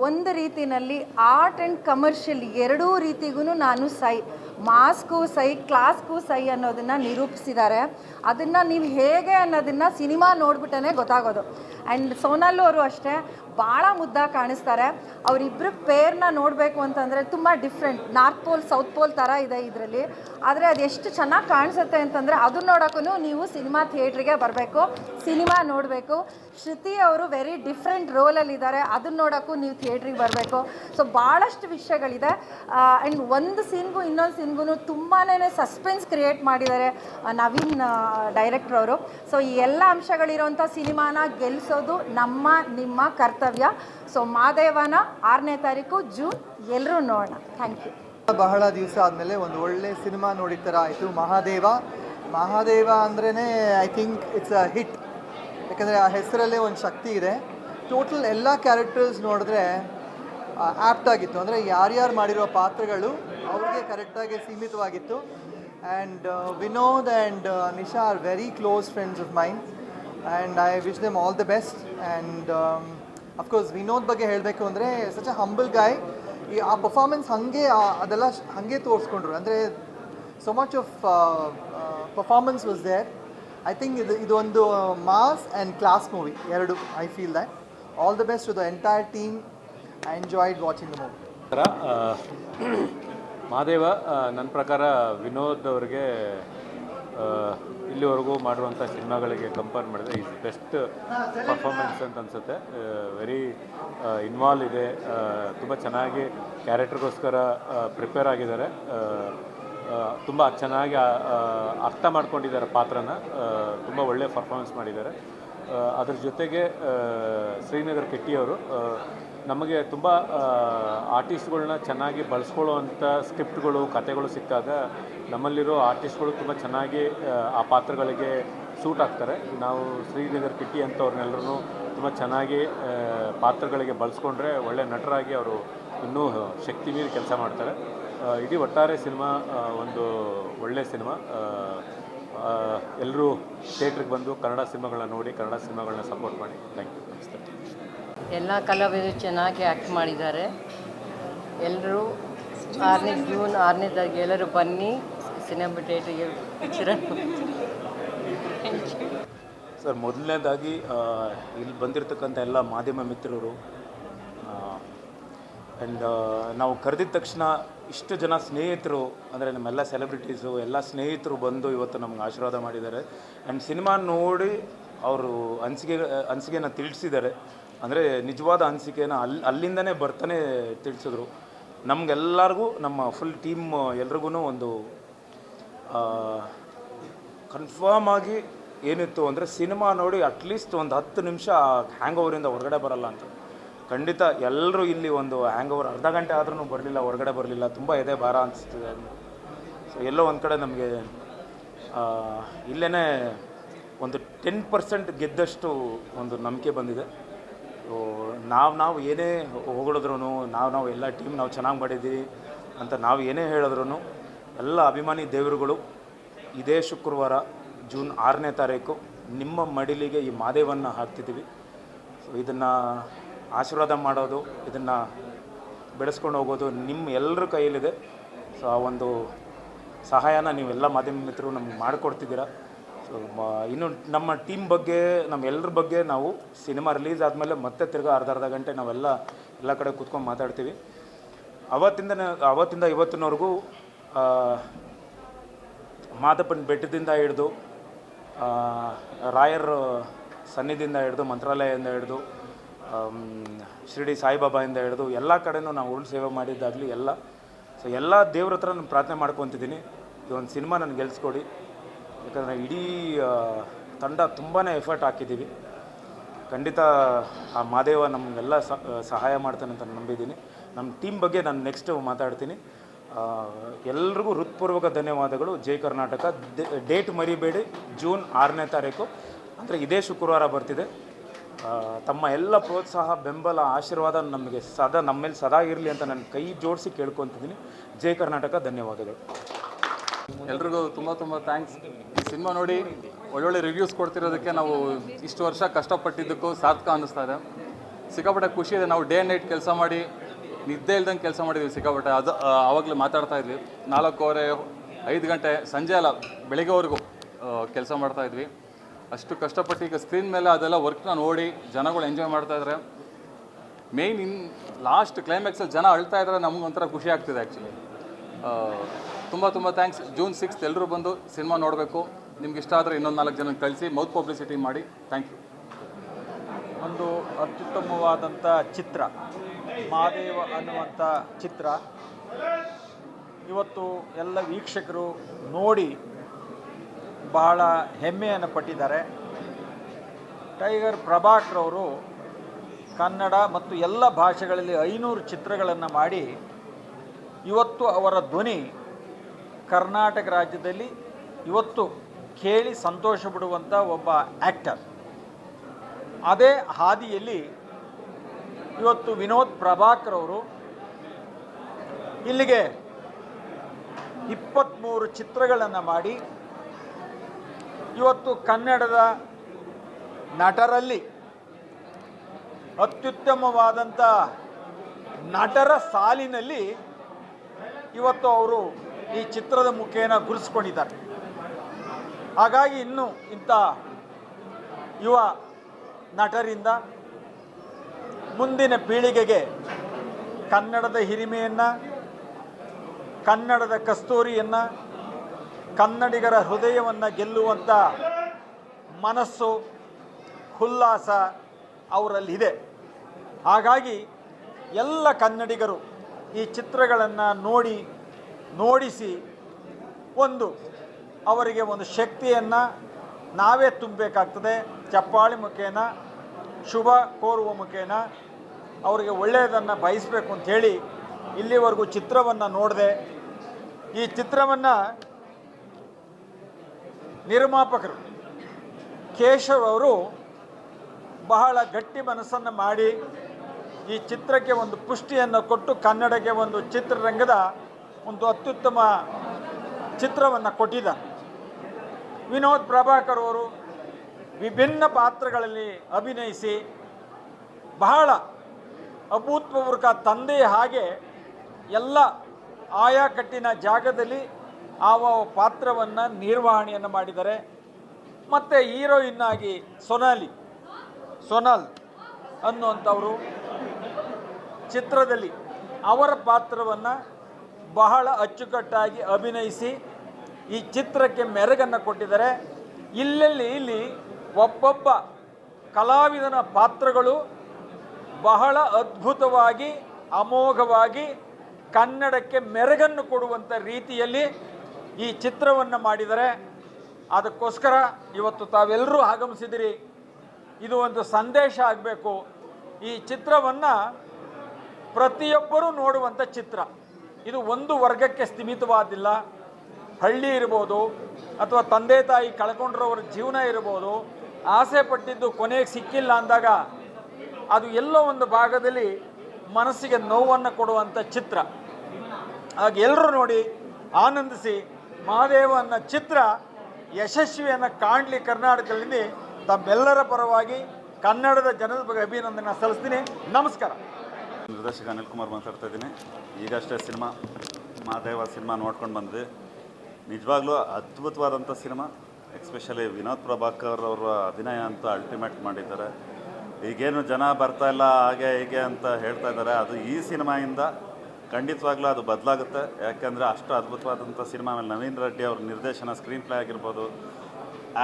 ಒಂದು ರೀತಿಯಲ್ಲಿ ಆರ್ಟ್ ಆ್ಯಂಡ್ ಕಮರ್ಷಿಯಲ್ ಎರಡೂ ರೀತಿಗೂ ನಾನು ಸೈ ಮಾಸ್ಗೂ ಸೈ ಕ್ಲಾಸ್ಗೂ ಸೈ ಅನ್ನೋದನ್ನು ನಿರೂಪಿಸಿದ್ದಾರೆ. ಅದನ್ನು ನೀವು ಹೇಗೆ ಅನ್ನೋದನ್ನು ಸಿನಿಮಾ ನೋಡ್ಬಿಟ್ಟೇ ಗೊತ್ತಾಗೋದು. ಆ್ಯಂಡ್ ಸೋನಲ್ಲು ಅವರು ಅಷ್ಟೇ ಭಾಳ ಮುದ್ದಾಗಿ ಕಾಣಿಸ್ತಾರೆ. ಅವರಿಬ್ಬರು ಪೇರ್ನ ನೋಡಬೇಕು ಅಂತಂದರೆ ತುಂಬ different north pole south pole ಥರ ಇದೆ ಇದರಲ್ಲಿ. ಆದರೆ ಅದು ಎಷ್ಟು ಚೆನ್ನಾಗಿ ಕಾಣಿಸುತ್ತೆ ಅಂತಂದರೆ ಅದನ್ನ ನೋಡೋಕ್ಕೂ ನೀವು ಸಿನಿಮಾ ಥಿಯೇಟ್ರಿಗೆ ಬರಬೇಕು. ಸಿನಿಮಾ ನೋಡಬೇಕು. ಶ್ರುತಿ ಅವರು ವೆರಿ ಡಿಫ್ರೆಂಟ್ ರೋಲಲ್ಲಿದ್ದಾರೆ ಅದನ್ನ ನೋಡೋಕ್ಕೂ ನೀವು ಥಿಯೇಟ್ರಿಗೆ ಬರಬೇಕು. ಸೊ ಭಾಳಷ್ಟು ವಿಷಯಗಳಿದೆ. ಆ್ಯಂಡ್ ಒಂದು ಸೀನ್ಗೂ ಇನ್ನೊಂದು ಸೀನ್ಗೂ ತುಂಬಾ ಸಸ್ಪೆನ್ಸ್ ಕ್ರಿಯೇಟ್ ಮಾಡಿದ್ದಾರೆ ನವೀನ್ ಡೈರೆಕ್ಟ್ರ್ ಅವರು. ಸೊ ಈ ಎಲ್ಲ ಅಂಶಗಳಿರೋಂಥ ಸಿನಿಮಾನ ಗೆಲ್ಲಿಸೋದು ನಮ್ಮ, ನಿಮ್ಮ ಕರ್ತವ್ಯ. ಸೊ ಮಾದೇವನ ಆರನೇ ತಾರೀಕು ಜೂನ್ ಎಲ್ಲರೂ ನೋಡೋಣ. ಥ್ಯಾಂಕ್ ಯು ಬಹಳ ದಿವಸ ಆದಮೇಲೆ ಒಂದು ಒಳ್ಳೆ ಸಿನಿಮಾ ನೋಡಿದ ಥರ ಆಯಿತು. ಮಹಾದೇವ. ಮಹಾದೇವ ಅಂದ್ರೇ I think it's a hit ಯಾಕಂದರೆ ಆ ಹೆಸರಲ್ಲೇ ಒಂದು ಶಕ್ತಿ ಇದೆ. ಟೋಟಲ್ ಎಲ್ಲ ಕ್ಯಾರೆಕ್ಟರ್ಸ್ ನೋಡಿದ್ರೆ ಆ್ಯಪ್ಟ್ ಆಗಿತ್ತು. ಅಂದರೆ ಯಾರ್ಯಾರು ಮಾಡಿರೋ ಪಾತ್ರಗಳು ಅವ್ರಿಗೆ ಕರೆಕ್ಟಾಗಿ ಸೀಮಿತವಾಗಿತ್ತು. And Vinod and Nisha are very close friends of mind and I wish them all the best and of course Vinod ಬಗ್ಗೆ ಹೇಳಬೇಕು ಅಂದರೆ ಸಚ್ ಅ ಹಂಬಲ್ ಗಾಯ್ ಈ, ಆ ಪರ್ಫಾರ್ಮೆನ್ಸ್ ಹಾಗೆ ಅದೆಲ್ಲ ಹಾಗೆ ತೋರಿಸ್ಕೊಂಡ್ರು. ಅಂದರೆ so much of performance was there I think ಇದು ಇದೊಂದು ಮಾಸ್ ಆ್ಯಂಡ್ ಕ್ಲಾಸ್ ಮೂವಿ ಎರಡು I feel that all the best to the entire team I enjoyed watching the movie ಥರ ಮಹಾದೇವ ನನ್ನ ಪ್ರಕಾರ ವಿನೋದ್ ಅವ್ರಿಗೆ ಇಲ್ಲಿವರೆಗೂ ಮಾಡುವಂಥ ಸಿನಿಮಾಗಳಿಗೆ ಕಂಪೇರ್ ಮಾಡಿದ್ರೆ ಈಸ್ ಬೆಸ್ಟ್ ಪರ್ಫಾರ್ಮೆನ್ಸ್ ಅಂತ ಅನಿಸುತ್ತೆ. ವೆರಿ ಇನ್ವಾಲ್ವ್ ಇದೆ. ತುಂಬ ಚೆನ್ನಾಗಿ ಕ್ಯಾರೆಕ್ಟರ್ಗೋಸ್ಕರ ಪ್ರಿಪೇರ್ ಆಗಿದ್ದಾರೆ. ತುಂಬ ಚೆನ್ನಾಗಿ ಅರ್ಥ ಮಾಡ್ಕೊಂಡಿದ್ದಾರೆ ಪಾತ್ರನ. ತುಂಬ ಒಳ್ಳೆಯ ಪರ್ಫಾರ್ಮೆನ್ಸ್ ಮಾಡಿದ್ದಾರೆ. ಅದರ ಜೊತೆಗೆ ಶ್ರೀನಗರ್ ಕೆಟ್ಟಿಯವರು ನಮಗೆ ತುಂಬ ಆರ್ಟಿಸ್ಟ್ಗಳನ್ನ ಚೆನ್ನಾಗಿ ಬಳಸ್ಕೊಳ್ಳುವಂಥ ಸ್ಕ್ರಿಪ್ಟ್ಗಳು ಕತೆಗಳು ಸಿಕ್ಕಾಗ ನಮ್ಮಲ್ಲಿರೋ ಆರ್ಟಿಸ್ಟ್ಗಳು ತುಂಬ ಚೆನ್ನಾಗಿ ಆ, ಪಾತ್ರಗಳಿಗೆ ಸೂಟ್ ಆಗ್ತಾರೆ. ನಾವು ಶ್ರೀನಗರ್ ಕಿಟ್ಟಿ ಅಂಥವ್ರನ್ನೆಲ್ಲರೂ ತುಂಬ ಚೆನ್ನಾಗಿ ಪಾತ್ರಗಳಿಗೆ ಬಳಸ್ಕೊಂಡ್ರೆ ಒಳ್ಳೆ ನಟರಾಗಿ ಅವರು ಇನ್ನೂ ಶಕ್ತಿ ಮೀರಿ ಕೆಲಸ ಮಾಡ್ತಾರೆ. ಇಡೀ ಒಟ್ಟಾರೆ ಸಿನಿಮಾ ಒಂದು ಒಳ್ಳೆಯ ಸಿನಿಮಾ. ಎಲ್ಲರೂ ಥಿಯೇಟ್ರಿಗೆ ಬಂದು ಕನ್ನಡ ಸಿನಿಮಾಗಳನ್ನ ನೋಡಿ ಕನ್ನಡ ಸಿನಿಮಾಗಳನ್ನ ಸಪೋರ್ಟ್ ಮಾಡಿ. ಥ್ಯಾಂಕ್ ಯು ನಮಸ್ತೆ. ಎಲ್ಲ ಕಲಾವಿದರು ಚೆನ್ನಾಗಿ ಆ್ಯಕ್ಟ್ ಮಾಡಿದ್ದಾರೆ. ಎಲ್ಲರೂ ಆರನೇ ಜೂನ್ ಆರನೇ ತಾರೀಕು ಎಲ್ಲರೂ ಬನ್ನಿ ಸಿನಿಮಾ ಥಿಯೇಟ್ರಿಗೆ ಪಿಕ್ಚರ್ ಸರ್ ಮೊದಲನೇದಾಗಿ ಇಲ್ಲಿ ಬಂದಿರತಕ್ಕಂಥ ಎಲ್ಲ ಮಾಧ್ಯಮ ಮಿತ್ರರು ಆ್ಯಂಡ್ ನಾವು ಕರೆದಿದ ತಕ್ಷಣ ಇಷ್ಟು ಜನ ಸ್ನೇಹಿತರು, ಅಂದರೆ ನಮ್ಮೆಲ್ಲ ಸೆಲೆಬ್ರಿಟೀಸು ಎಲ್ಲ ಸ್ನೇಹಿತರು ಬಂದು ಇವತ್ತು ನಮ್ಗೆ ಆಶೀರ್ವಾದ ಮಾಡಿದ್ದಾರೆ. ಆ್ಯಂಡ್ ಸಿನಿಮಾ ನೋಡಿ ಅವರು ಅನಿಸಿಕೆ, ಅನಿಸಿಕೆನ ತಿಳಿಸಿದ್ದಾರೆ. ಅಂದರೆ ನಿಜವಾದ ಅನಿಸಿಕೆನ ಅಲ್ಲಿ ಅಲ್ಲಿಂದನೇ ಬರ್ತಾನೆ ತಿಳಿಸಿದ್ರು. ನಮಗೆಲ್ಲರಿಗೂ, ನಮ್ಮ ಫುಲ್ ಟೀಮ್ ಎಲ್ರಿಗೂ ಒಂದು ಕನ್ಫರ್ಮ್ ಆಗಿ ಏನಿತ್ತು ಅಂದರೆ ಸಿನಿಮಾ ನೋಡಿ ಅಟ್ಲೀಸ್ಟ್ ಒಂದು ಹತ್ತು ನಿಮಿಷ ಹ್ಯಾಂಗ್ ಓವರಿಂದ ಹೊರಗಡೆ ಬರಲ್ಲ ಅಂತ. ಖಂಡಿತ ಎಲ್ಲರೂ ಇಲ್ಲಿ ಒಂದು ಹ್ಯಾಂಗ್ ಓವರ್ ಅರ್ಧ ಗಂಟೆ ಆದ್ರೂ ಬರಲಿಲ್ಲ, ಹೊರಗಡೆ ಬರಲಿಲ್ಲ. ತುಂಬ ಎದೆ ಭಾರ ಅನಿಸ್ತಿದೆ ಸೊ ಎಲ್ಲೋ ಒಂದು ಕಡೆ ನಮಗೆ ಇಲ್ಲೇ ಒಂದು ಟೆನ್ ಪರ್ಸೆಂಟ್ ಗೆದ್ದಷ್ಟು ಒಂದು ನಂಬಿಕೆ ಬಂದಿದೆ. ಸೊ ನಾವು ನಾವು ಏನೇ ಹೊಗಳಿದ್ರು ನಾವು ನಾವು ಎಲ್ಲ ಟೀಮ್ ನಾವು ಚೆನ್ನಾಗಿ ಮಾಡಿದ್ದೀವಿ ಅಂತ ನಾವು ಏನೇ ಹೇಳಿದ್ರು ಎಲ್ಲ ಅಭಿಮಾನಿ ದೇವರುಗಳು ಇದೇ ಶುಕ್ರವಾರ ಜೂನ್ ಆರನೇ ತಾರೀಕು ನಿಮ್ಮ ಮಡಿಲಿಗೆ ಈ ಮಾದೇವನ್ನು ಹಾಕ್ತಿದ್ದೀವಿ. ಸೊ ಇದನ್ನು ಆಶೀರ್ವಾದ ಮಾಡೋದು, ಇದನ್ನು ಬೆಳೆಸ್ಕೊಂಡು ಹೋಗೋದು ನಿಮ್ಮ ಎಲ್ಲರ ಕೈಯಲ್ಲಿದೆ. ಸೊ ಆ ಒಂದು ಸಹಾಯನ ನೀವೆಲ್ಲ ಮಾಧ್ಯಮ ಮಿತ್ರರು ನಮ್ಗೆ ಮಾಡಿಕೊಡ್ತಿದ್ದೀರಾ. ಸೊ ಇನ್ನು ನಮ್ಮ ಟೀಮ್ ಬಗ್ಗೆ ನಮ್ಮೆಲ್ಲರ ಬಗ್ಗೆ ನಾವು ಸಿನಿಮಾ ರಿಲೀಸ್ ಆದಮೇಲೆ ಮತ್ತೆ ತಿರ್ಗಿ ಅರ್ಧ ಅರ್ಧ ಗಂಟೆ ನಾವೆಲ್ಲ ಎಲ್ಲ ಕಡೆ ಕೂತ್ಕೊಂಡು ಮಾತಾಡ್ತೀವಿ. ಅವತ್ತಿಂದ ಅವತ್ತಿಂದ ಇವತ್ತಿನವರೆಗೂ ಮಾದಪ್ಪನ ಬೆಟ್ಟದಿಂದ ಹಿಡಿದು ರಾಯರ್ ಸನ್ನಿಧಿಯಿಂದ ಹಿಡಿದು, ಮಂತ್ರಾಲಯದಿಂದ ಹಿಡಿದು ಶಿರಡಿ ಸಾಯಿಬಾಬಾಯಿಂದ ಹಿಡಿದು ಎಲ್ಲ ಕಡೆನೂ ನಾವು ಉರುಳು ಸೇವೆ ಮಾಡಿದ್ದಾಗಲಿ ಎಲ್ಲ. ಸೊ ಎಲ್ಲ ದೇವ್ರ ಹತ್ರ ನಾನು ಪ್ರಾರ್ಥನೆ ಮಾಡ್ಕೊತಿದ್ದೀನಿ. ಈ ಒಂದು ಸಿನಿಮಾ ನನಗೆ ಗೆಲ್ಸ್ಕೊಡಿ. ಯಾಕಂದರೆ ಇಡೀ ತಂಡ ತುಂಬಾ ಎಫರ್ಟ್ ಹಾಕಿದ್ದೀವಿ ಖಂಡಿತ ಆ ಮಾದೇವ ನಮಗೆಲ್ಲ ಸಹಾಯ ಮಾಡ್ತಾನೆ ಅಂತ ನಂಬಿದ್ದೀನಿ. ನಮ್ಮ ಟೀಮ್ ಬಗ್ಗೆ ನಾನು ನೆಕ್ಸ್ಟ್ ಮಾತಾಡ್ತೀನಿ. ಎಲ್ರಿಗೂ ಹೃತ್ಪೂರ್ವಕ ಧನ್ಯವಾದಗಳು. ಜೈ ಕರ್ನಾಟಕ. ಡೇಟ್ ಮರಿಬೇಡಿ. ಜೂನ್ ಆರನೇ ತಾರೀಕು. ಅಂದರೆ ಇದೇ ಶುಕ್ರವಾರ ಬರ್ತಿದೆ. ತಮ್ಮ ಎಲ್ಲ ಪ್ರೋತ್ಸಾಹ, ಬೆಂಬಲ, ಆಶೀರ್ವಾದ ನಮಗೆ ಸದಾ ನಮ್ಮ ಮೇಲೆ ಸದಾ ಇರಲಿ ಅಂತ ನಾನು ಕೈ ಜೋಡಿಸಿ ಕೇಳ್ಕೊತಿದ್ದೀನಿ. ಜೈ ಕರ್ನಾಟಕ, ಧನ್ಯವಾದಗಳು. ಎಲ್ರಿಗೂ ತುಂಬ ತುಂಬ ಥ್ಯಾಂಕ್ಸ್ ಈ ಸಿನಿಮಾ ನೋಡಿ ಒಳ್ಳೊಳ್ಳೆ ರಿವ್ಯೂಸ್ ಕೊಡ್ತಿರೋದಕ್ಕೆ ನಾವು ಇಷ್ಟು ವರ್ಷ ಕಷ್ಟಪಟ್ಟಿದ್ದಕ್ಕೂ ಸಾರ್ಥಕ ಅನ್ನಿಸ್ತಾ ಇದೆ. ಸಿಕ್ಕಾಪಟ್ಟೆ ಖುಷಿ ಇದೆ. ನಾವು ಡೇ ನೈಟ್ ಕೆಲಸ ಮಾಡಿ, ನಿದ್ದೆ ಇಲ್ದಂಗೆ ಕೆಲಸ ಮಾಡಿದ್ವಿ ಸಿಕ್ಕಾಪಟ್ಟೆ. ಅದು ಆವಾಗಲೇ ಮಾತಾಡ್ತಾ ಇದ್ವಿ. ನಾಲ್ಕೂವರೆ ಐದು ಗಂಟೆ, ಸಂಜೆ ಅಲ್ಲ, ಬೆಳಿಗ್ಗೆವರೆಗೂ ಕೆಲಸ ಮಾಡ್ತಾ ಇದ್ವಿ. ಅಷ್ಟು ಕಷ್ಟಪಟ್ಟು ಈಗ ಸ್ಕ್ರೀನ್ ಮೇಲೆ ಅದೆಲ್ಲ ವರ್ಕ್ನ ನೋಡಿ ಜನಗಳು ಎಂಜಾಯ್ ಮಾಡ್ತಾ ಇದ್ದಾರೆ ಮೇಯ್ನ್ ಇನ್ ಲಾಸ್ಟ್ ಕ್ಲೈಮ್ಯಾಕ್ಸಲ್ಲಿ ಜನ ಅಳ್ತಾ ಇದ್ದಾರೆ ನಮ್ಗೆ ಒಂಥರ ಖುಷಿ ಆಗ್ತಿದೆ ಆ್ಯಕ್ಚುಲಿ ತುಂಬ ತುಂಬ ಥ್ಯಾಂಕ್ಸ್ ಜೂನ್ ಸಿಕ್ಸ್ತ್ ಎಲ್ಲರೂ ಬಂದು ಸಿನಿಮಾ ನೋಡಬೇಕು. ನಿಮ್ಗೆ ಇಷ್ಟ ಆದರೆ ಇನ್ನೊಂದು ನಾಲ್ಕು ಜನಕ್ಕೆ ಕಳಿಸಿ ಮೌತ್ ಪಬ್ಲಿಸಿಟಿ ಮಾಡಿ. ಥ್ಯಾಂಕ್ ಯು ಒಂದು ಅತ್ಯುತ್ತಮವಾದಂಥ ಚಿತ್ರ, ಮಹಾದೇವ ಅನ್ನುವಂಥ ಚಿತ್ರ. ಇವತ್ತು ಎಲ್ಲ ವೀಕ್ಷಕರು ನೋಡಿ ಬಹಳ ಹೆಮ್ಮೆಯನ್ನು ಪಟ್ಟಿದ್ದಾರೆ. ಟೈಗರ್ ಪ್ರಭಾಕರ್ ಅವರು ಕನ್ನಡ ಮತ್ತು ಎಲ್ಲ ಭಾಷೆಗಳಲ್ಲಿ ಐನೂರು ಚಿತ್ರಗಳನ್ನು ಮಾಡಿ ಇವತ್ತು ಅವರ ಧ್ವನಿ ಕರ್ನಾಟಕ ರಾಜ್ಯದಲ್ಲಿ ಇವತ್ತು ಕೇಳಿ ಸಂತೋಷ ಪಡುವಂಥ ಒಬ್ಬ ಆ್ಯಕ್ಟರ್ ಅದೇ ಹಾದಿಯಲ್ಲಿ ಇವತ್ತು ವಿನೋದ್ ಪ್ರಭಾಕರ್ ಅವರು ಇಲ್ಲಿಗೆ ಇಪ್ಪತ್ತ್ಮೂರು ಚಿತ್ರಗಳನ್ನು ಮಾಡಿ ಇವತ್ತು ಕನ್ನಡದ ನಟರಲ್ಲಿ ಅತ್ಯುತ್ತಮವಾದಂಥ ನಟರ ಸಾಲಿನಲ್ಲಿ ಇವತ್ತು ಅವರು ಈ ಚಿತ್ರದ ಮುಖೇನ ಗುರುಸ್ಕೊಂಡಿದ್ದಾರೆ ಹಾಗಾಗಿ ಇನ್ನು ಇಂಥ ಯುವ ನಟರಿಂದ ಮುಂದಿನ ಪೀಳಿಗೆಗೆ ಕನ್ನಡದ ಹಿರಿಮೆಯನ್ನು, ಕನ್ನಡದ ಕಸ್ತೂರಿಯನ್ನು ಕನ್ನಡಿಗರ ಹೃದಯವನ್ನು ಗೆಲ್ಲುವಂಥ ಮನಸ್ಸು, ಉಲ್ಲಾಸ ಅವರಲ್ಲಿದೆ. ಹಾಗಾಗಿ ಎಲ್ಲ ಕನ್ನಡಿಗರು ಈ ಚಿತ್ರಗಳನ್ನು ನೋಡಿ, ನೋಡಿಸಿ ಒಂದು ಅವರಿಗೆ ಒಂದು ಶಕ್ತಿಯನ್ನು ನಾವೇ ತುಂಬಬೇಕಾಗ್ತದೆ. ಚಪ್ಪಾಳಿ ಮುಖೇನ, ಶುಭ ಕೋರುವ ಮುಖೇನ ಅವರಿಗೆ ಒಳ್ಳೆಯದನ್ನು ಬಯಸಬೇಕು ಅಂಥೇಳಿ ಇಲ್ಲಿವರೆಗೂ ಚಿತ್ರವನ್ನು ನೋಡಿದೆ. ಈ ಚಿತ್ರವನ್ನು ನಿರ್ಮಾಪಕರು. ಕೇಶವ್ ಅವರು ಬಹಳ ಗಟ್ಟಿ ಮನಸ್ಸನ್ನು ಮಾಡಿ ಈ ಚಿತ್ರಕ್ಕೆ ಒಂದು ಪುಷ್ಟಿಯನ್ನು ಕೊಟ್ಟು ಕನ್ನಡಕ್ಕೆ ಒಂದು ಚಿತ್ರರಂಗದ ಒಂದು ಅತ್ಯುತ್ತಮ ಚಿತ್ರವನ್ನು ಕೊಟ್ಟಿದ್ದಾರೆ. ವಿನೋದ್ ಪ್ರಭಾಕರ್ ಅವರು ವಿಭಿನ್ನ ಪಾತ್ರಗಳಲ್ಲಿ ಅಭಿನಯಿಸಿ ಬಹಳ ಅಭೂತ್ಪೂರ್ವಕ ತಂದೆ ಹಾಗೆ ಎಲ್ಲ ಆಯಾಕಟ್ಟಿನ ಜಾಗದಲ್ಲಿ ಆವ ಪಾತ್ರವನ್ನು ನಿರ್ವಹಣೆಯನ್ನು ಮಾಡಿದ್ದಾರೆ. ಮತ್ತು ಹೀರೋಯಿನ್ ಆಗಿ ಸೊನಾಲಿ, ಸೊನಾಲ್ ಅನ್ನುವಂಥವರು ಚಿತ್ರದಲ್ಲಿ ಅವರ ಪಾತ್ರವನ್ನು ಬಹಳ ಅಚ್ಚುಕಟ್ಟಾಗಿ ಅಭಿನಯಿಸಿ ಈ ಚಿತ್ರಕ್ಕೆ ಮೆರಗನ್ನು ಕೊಟ್ಟಿದ್ದಾರೆ. ಇಲ್ಲೆಲ್ಲಿ ಇಲ್ಲಿ ಒಬ್ಬೊಬ್ಬ ಕಲಾವಿದನ ಪಾತ್ರಗಳು ಬಹಳ ಅದ್ಭುತವಾಗಿ, ಅಮೋಘವಾಗಿ ಕನ್ನಡಕ್ಕೆ ಮೆರಗನ್ನು ಕೊಡುವಂಥ ರೀತಿಯಲ್ಲಿ ಈ ಚಿತ್ರವನ್ನು ಮಾಡಿದರೆ ಅದಕ್ಕೋಸ್ಕರ ಇವತ್ತು ತಾವೆಲ್ಲರೂ ಆಗಮಿಸಿದಿರಿ. ಇದು ಒಂದು ಸಂದೇಶ ಆಗಬೇಕು. ಈ ಚಿತ್ರವನ್ನು ಪ್ರತಿಯೊಬ್ಬರೂ ನೋಡುವಂಥ ಚಿತ್ರ. ಇದು ಒಂದು ವರ್ಗಕ್ಕೆ ಸ್ಥಿಮಿತವಾದಿಲ್ಲ. ಹಳ್ಳಿ ಇರ್ಬೋದು ಅಥವಾ ತಂದೆ ತಾಯಿ ಕಳ್ಕೊಂಡಿರೋವ್ರ ಜೀವನ ಇರ್ಬೋದು. ಆಸೆ ಪಟ್ಟಿದ್ದು ಕೊನೆಗೆ ಸಿಕ್ಕಿಲ್ಲ ಅಂದಾಗ ಅದು ಎಲ್ಲೋ ಒಂದು ಭಾಗದಲ್ಲಿ ಮನಸ್ಸಿಗೆ ನೋವನ್ನು ಕೊಡುವಂಥ ಚಿತ್ರ. ಹಾಗೆ ಎಲ್ಲರೂ ನೋಡಿ ಆನಂದಿಸಿ ಮಹಾದೇವ ಅನ್ನೋ ಚಿತ್ರ ಯಶಸ್ವಿಯನ್ನು ಕಾಣಲಿ ಕರ್ನಾಟಕದಲ್ಲಿ ತಮ್ಮೆಲ್ಲರ ಪರವಾಗಿ ಕನ್ನಡದ ಜನರ ಬಗ್ಗೆ ಅಭಿನಂದನೆ ಸಲ್ಲಿಸ್ತೀನಿ. ನಮಸ್ಕಾರ. ನಿರ್ದೇಶಕ ಅನಿಲ್ ಕುಮಾರ್ ಮಾತಾಡ್ತಾ ಇದ್ದೀನಿ. ಈಗಷ್ಟೇ ಸಿನಿಮಾ, ಮಹಾದೇವ ಸಿನಿಮಾ ನೋಡ್ಕೊಂಡು ಬಂದ್ವಿ. ನಿಜವಾಗ್ಲೂ ಅದ್ಭುತವಾದಂಥ ಸಿನಿಮಾ. ಎಕ್ಸ್ಪೆಷಲಿ ವಿನೋದ್ ಪ್ರಭಾಕರ್ ಅವರ ಅಭಿನಯ ಅಂತ ಅಲ್ಟಿಮೇಟ್ ಮಾಡಿದ್ದಾರೆ. ಈಗೇನು ಜನ ಬರ್ತಾ ಇಲ್ಲ, ಹಾಗೆ ಹೀಗೆ ಅಂತ ಹೇಳ್ತಾ ಇದ್ದಾರೆ. ಅದು ಈ ಸಿನಿಮಾಯಿಂದ ಖಂಡಿತವಾಗ್ಲೂ ಅದು ಬದಲಾಗುತ್ತೆ. ಯಾಕೆಂದರೆ ಅಷ್ಟು ಅದ್ಭುತವಾದಂಥ ಸಿನಿಮಾ ಮೇಲೆ ನವೀನ್ ರೆಡ್ಡಿ ಅವ್ರ ನಿರ್ದೇಶನ ಸ್ಕ್ರೀನ್ ಪ್ಲೇ ಆಗಿರ್ಬೋದು.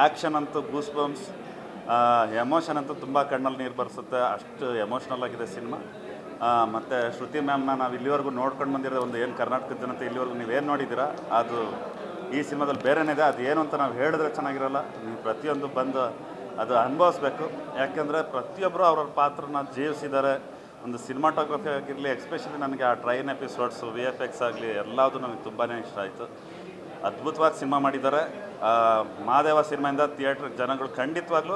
ಆ್ಯಕ್ಷನ್ ಅಂತೂ ಗೂಸ್ ಬಂಪ್ಸ್ ಎಮೋಷನ್ ಅಂತೂ ತುಂಬ ಕಣ್ಣಲ್ಲಿ ನೀರು ಬರ್ಸುತ್ತೆ. ಅಷ್ಟು ಎಮೋಷ್ನಲ್ ಆಗಿದೆ ಸಿನಿಮಾ. ಮತ್ತು ಶ್ರುತಿ ಮ್ಯಾಮ್ನ ನಾವು ಇಲ್ಲಿವರೆಗೂ ನೋಡ್ಕೊಂಡು ಬಂದಿರೋ ಒಂದು ಏನು ಕರ್ನಾಟಕದ ಜನತೆ ಇಲ್ಲಿವರೆಗೂ ನೀವೇನು ನೋಡಿದ್ದೀರಾ? ಅದು ಈ ಸಿನಿಮಾದಲ್ಲಿ ಬೇರೆನಿದೆ ಅದು ಏನು ಅಂತ ನಾವು ಹೇಳಿದ್ರೆ ಚೆನ್ನಾಗಿರಲ್ಲ. ನೀವು ಪ್ರತಿಯೊಂದು ಬಂದು ಅದು ಅನುಭವಿಸ್ಬೇಕು. ಯಾಕೆಂದರೆ ಪ್ರತಿಯೊಬ್ಬರು ಅವ್ರವ್ರ ಪಾತ್ರನ ಜೀವಿಸಿದ್ದಾರೆ. ಒಂದು ಸಿನಿಮಾಟೋಗ್ರಫಿ ಆಗಿರಲಿ ಎಕ್ಸ್ಪೆಷಲಿ ನನಗೆ ಆ train episodes V F X ಆಗಲಿ, ಎಲ್ಲದೂ ನನಗೆ ತುಂಬಾ ಇಷ್ಟ ಆಯಿತು. ಅದ್ಭುತವಾಗಿ ಸಿನಿಮಾ ಮಾಡಿದ್ದಾರೆ. ಮಹಾದೇವ ಸಿನಿಮಾಯಿಂದ ಥಿಯೇಟ್ರ್ ಜನಗಳು ಖಂಡಿತವಾಗ್ಲೂ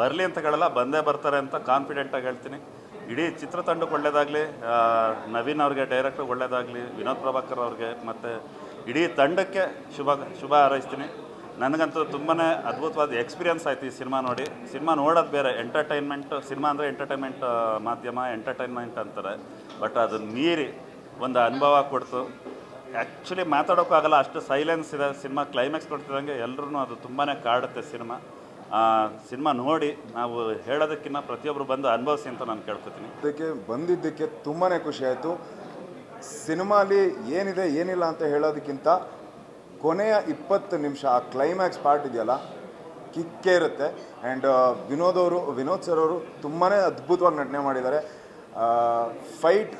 ಬರಲಿ ಅಂತ ಹೇಳಲ್ಲ, ಬಂದೇ ಬರ್ತಾರೆ ಅಂತ ಕಾನ್ಫಿಡೆಂಟಾಗಿ ಹೇಳ್ತೀನಿ. ಇಡೀ ಚಿತ್ರತಂಡಕ್ಕೆ ಒಳ್ಳೆಯದಾಗಲಿ ನವೀನ್ ಅವ್ರಿಗೆ ಡೈರೆಕ್ಟ್ರಿಗೆ ಒಳ್ಳೆಯದಾಗಲಿ ವಿನೋದ್ ಪ್ರಭಾಕರ್ ಅವ್ರಿಗೆ, ಮತ್ತು ಇಡೀ ತಂಡಕ್ಕೆ ಶುಭ ಶುಭ ಹಾರೈಸ್ತೀನಿ. ನನಗಂತೂ ತುಂಬಾ ಅದ್ಭುತವಾದ ಎಕ್ಸ್ಪೀರಿಯನ್ಸ್ ಆಯ್ತು ಈ ಸಿನಿಮಾ ನೋಡಿ. ಸಿನಿಮಾ ನೋಡೋದು ಬೇರೆ ಎಂಟರ್ಟೈನ್ಮೆಂಟ್ ಸಿನಿಮಾ ಅಂದರೆ ಎಂಟರ್ಟೈನ್ಮೆಂಟ್ ಮಾಧ್ಯಮ ಎಂಟರ್ಟೈನ್ಮೆಂಟ್ ಅಂತಾರೆ. ಬಟ್ ಅದು ಮೀರಿ ಒಂದು ಅನುಭವ ಕೊಡ್ತು. ಆ್ಯಕ್ಚುಲಿ ಮಾತಾಡೋಕ್ಕಾಗಲ್ಲ ಅಷ್ಟು ಸೈಲೆನ್ಸ್ ಇದೆ. ಸಿನಿಮಾ ಕ್ಲೈಮ್ಯಾಕ್ಸ್ ಕೊಡ್ತಿದ್ದಂಗೆ ಎಲ್ಲರೂ ಅದು ತುಂಬಾ ಕಾಡುತ್ತೆ ಸಿನಿಮಾ. ಸಿನಿಮಾ ನೋಡಿ, ನಾವು ಹೇಳೋದಕ್ಕಿಂತ ಪ್ರತಿಯೊಬ್ಬರು ಬಂದು ಅನುಭವಿಸಿ ಅಂತ ನಾನು ಕೇಳ್ಕೊತೀನಿ. ಅದಕ್ಕೆ ಬಂದಿದ್ದಕ್ಕೆ ತುಂಬಾ ಖುಷಿ ಆಯಿತು. ಸಿನಿಮಾಲಿ ಏನಿದೆ, ಏನಿಲ್ಲ ಅಂತ ಹೇಳೋದಕ್ಕಿಂತ ಕೊನೆಯ ಇಪ್ಪತ್ತು ನಿಮಿಷ, ಆ ಕ್ಲೈಮ್ಯಾಕ್ಸ್ ಪಾರ್ಟ್ ಇದೆಯಲ್ಲ, ಕಿಕ್ಕೇ ಇರುತ್ತೆ. ಆ್ಯಂಡ್ ವಿನೋದ್ ಅವರು, ವಿನೋದ್ ಸರ್ ಅವರು ತುಂಬಾ ಅದ್ಭುತವಾಗಿ ನಟನೆ ಮಾಡಿದ್ದಾರೆ. ಫೈಟ್